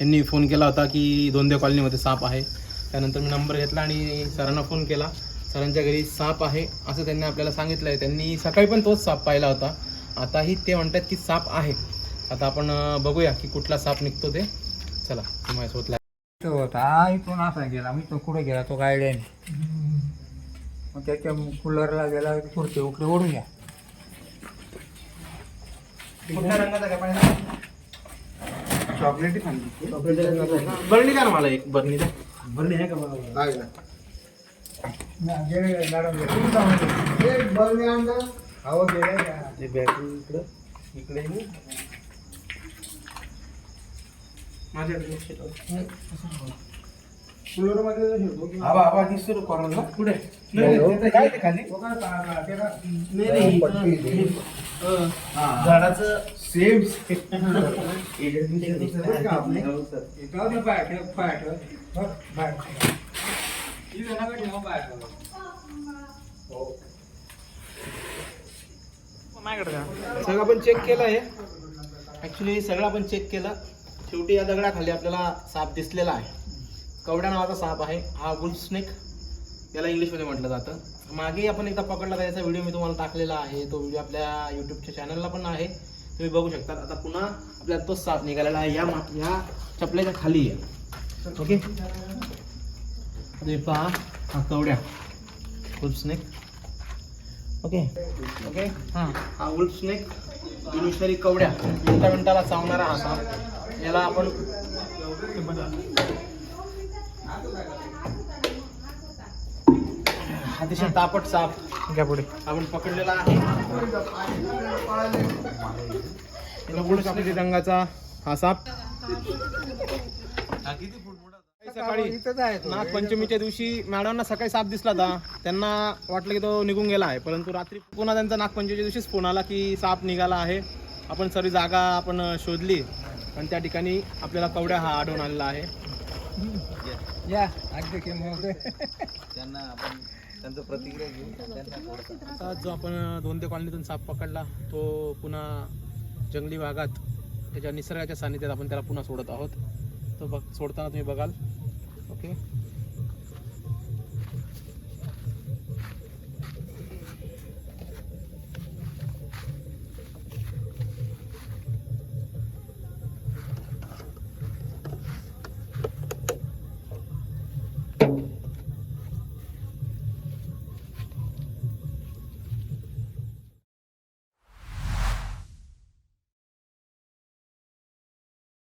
यांनी फोन केला होता की दोंदे कॉलनीमध्ये साप आहे. त्यानंतर मी नंबर घेतला आणि सरांना फोन केला. सरांच्या घरी साप आहे असं त्यांनी आपल्याला सांगितलं आहे त्यांनी सकाळी पण तोच साप पाहिला होता. आताही ते म्हणतात की साप आहे. आता आपण बघूया की कुठला साप निघतो ते. चला माझ्यासोबत ला- तो होता इथून असा गेला. मी तो कुठे गेला? तो गायडेन मग त्याच्या कूलरला गेला पुढचे उकडे ओढून घ्या. चॉकलेटी बरणी द्या ना मला एक बरणी द्या. हवं गेलं का? ते. बॅटरी इकडं इकडे आहे. माझ्याकडे दिसतो तो पुढे. ते खाली नाही, नाही, पट्टी इथं- अं, झाडाचं सेम सगळं आपण चेक केलं आहे ॲक्च्युली सगळं आपण चेक केलं. शेवटी या दगडाखाली आपल्याला साप दिसलेला आहे. कवड्या नावाचा साप आहे. हा वुल्फ स्नेक. याला इंग्लिशमध्ये म्हटलं जातं. मागे आपण एकदा पकडला त्याचा व्हिडिओ मी तुम्हाला टाकलेला आहे. तो व्हिडिओ आपल्या यूट्यूबच्या चॅनलला पण आहे. तुम्ही बघू शकता. आता पुन्हा आपल्याला तोच साप निघालेला आहे. या मा या चपल्याच्या खाली आहे. ओके? आता पहा. हा कवड्या. Wolf snake. ओके? ओके? हां. हा वुल्फ स्नेक. विषारी कवड्या. मिनटा मिनटाला चावणारा हा साप. याला आपण अतिशय तापट साप घ्या पुढे. आपण पकडलेला आहे. रंगाचा हा साप. सकाळी. नागपंचमीच्या दिवशी मॅडमना सकाळी साप दिसला होता. त्यांना वाटलं की तो निघून गेला आहे. परंतु रात्री पुन्हा त्यांचा नागपंचमीच्या दिवशीच फोन आला की साप निघाला आहे. आपण सर्व जागा आपण शोधली. आणि त्या ठिकाणी आपल्याला कवड्या हा आढळून आलेला आहे. या. अध्यक्ष महोदय आता जो आपण दोनदे कॉलनीतून साप पकडला तो पुन्हा जंगली भागात त्याच्या निसर्गाच्या सानिध्यात आपण त्याला पुन्हा सोडत आहोत. तो बघ सोडताना तुम्ही बघाल. ओके